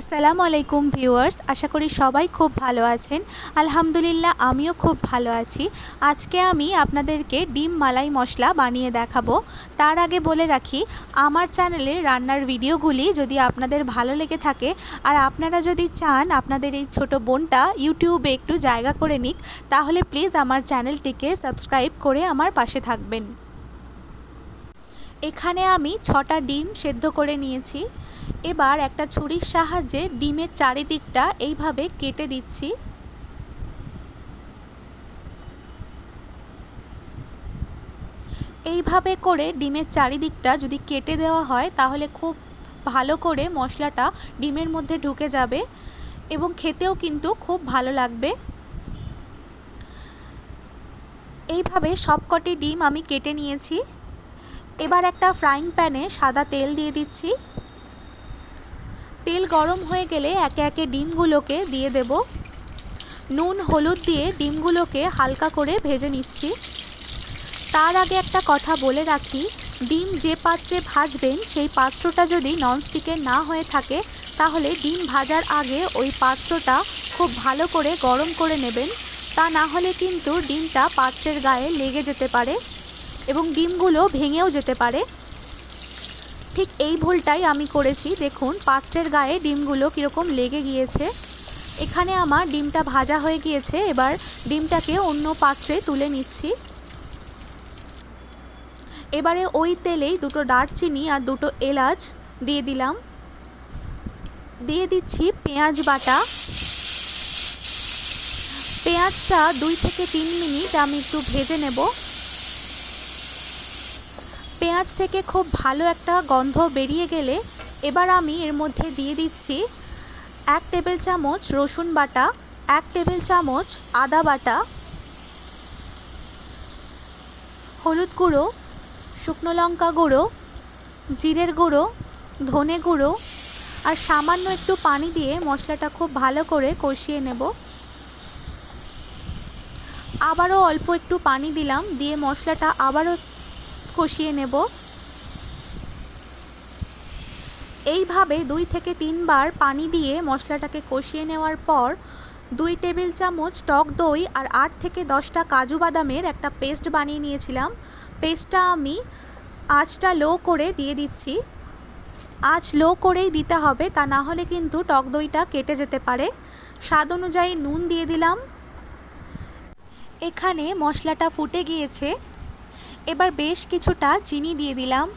আসসালামু আলাইকুম ভিউয়ার্স, আশা করি সবাই খুব ভালো আছেন। আলহামদুলিল্লাহ, আমিও খুব ভালো আছি। আজকে আমি আপনাদেরকে ডিম মালাই মশলা বানিয়ে দেখাবো। তার আগে বলে রাখি, আমার চ্যানেলে রান্নার ভিডিওগুলি যদি আপনাদের ভালো লেগে থাকে, আর আপনারা যদি চান আপনাদের এই ছোট বোনটা ইউটিউবে একটু জায়গা করে নিক, তাহলে প্লিজ আমার চ্যানেলটিকে সাবস্ক্রাইব করে আমার পাশে থাকবেন। এখানে আমি ছটা ডিম সেদ্ধ করে নিয়েছি। এবার একটা ছুরির সাহায্যে ডিমের চারিদিকটা এইভাবে কেটে দিচ্ছি। এইভাবে করে ডিমের চারিদিকটা যদি কেটে দেওয়া হয়, তাহলে খুব ভালো করে মশলাটা ডিমের মধ্যে ঢুকে যাবে এবং খেতেও কিন্তু খুব ভালো লাগবে। এইভাবে সবকটি ডিম আমি কেটে নিয়েছি। এবার একটা ফ্রাইং প্যানে সাদা তেল দিয়ে দিচ্ছি। তেল গরম হয়ে গেলে একে একে ডিমগুলোকে দিয়ে দেব। নুন, হলুদ দিয়ে ডিমগুলোকে হালকা করে ভেজে নিচ্ছি। তার আগে একটা কথা বলে রাখি, ডিম যে পাত্রে ভাজবেন, সেই পাত্রটা যদি ননস্টিকের না হয়ে থাকে, তাহলে ডিম ভাজার আগে ওই পাত্রটা খুব ভালো করে গরম করে নেবেন। তা না হলে কিন্তু ডিমটা পাত্রের গায়ে লেগে যেতে পারে। এবং ডিমগুলো ভেঙেও যেতে পারে। ঠিক এই ভুলটাই আমি করেছি। দেখুন, পাত্রের গায়ে ডিমগুলো কীরকম লেগে গিয়েছে। এখানে আমার ডিমটা ভাজা হয়ে গিয়েছে। এবার ডিমটাকে অন্য পাত্রে তুলে নিচ্ছি। এবারে ওই তেলেই দুটো দারচিনি আর দুটো এলাচ দিয়ে দিলাম। দিয়ে দিচ্ছি পেঁয়াজ বাটা। পেঁয়াজটা দুই থেকে তিন মিনিট আমি একটু ভেজে নেব। পেঁয়াজ থেকে খুব ভালো একটা গন্ধ বেরিয়ে গেলে এবার আমি এর মধ্যে দিয়ে দিচ্ছি এক টেবিল চামচ রসুন বাটা, এক টেবিল চামচ আদা বাটা, হলুদ গুঁড়ো, শুকনো লঙ্কা গুঁড়ো, জিরের গুঁড়ো, ধনে গুঁড়ো আর সামান্য একটু পানি দিয়ে মশলাটা খুব ভালো করে কষিয়ে নেব। আবারও অল্প একটু পানি দিলাম, দিয়ে মশলাটা আবারও কষিয়ে নেব। এইভাবে দুই থেকে তিনবার পানি দিয়ে মশলাটাকে কষিয়ে নেওয়ার পর দুই টেবিল চামচ টক দই আর আট থেকে দশটা কাজু বাদামের একটা পেস্ট বানিয়ে নিয়েছিলাম। পেস্টটা আমি আঁচটা লো করে দিয়ে দিচ্ছি। আঁচ লো করেই দিতে হবে, তা না হলে কিন্তু টক দইটা কেটে যেতে পারে। স্বাদ অনুযায়ী নুন দিয়ে দিলাম। এখানে মশলাটা ফুটে গিয়েছে। এবার বেশ কিছুটা চিনি দিয়ে দিলাম।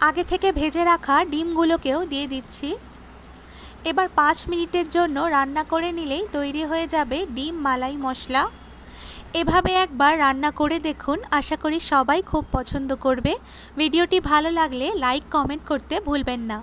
আগে থেকে ভেজে রাখা ডিমগুলোকেও দিয়ে দিচ্ছি। এবার পাঁচ মিনিটের জন্য রান্না করে নিলেই তৈরি হয়ে যাবে ডিম মালাই মশলা। এভাবে একবার রান্না করে দেখুন, আশা করি সবাই খুব পছন্দ করবে। ভিডিওটি ভালো লাগলে লাইক, কমেন্ট করতে ভুলবেন না।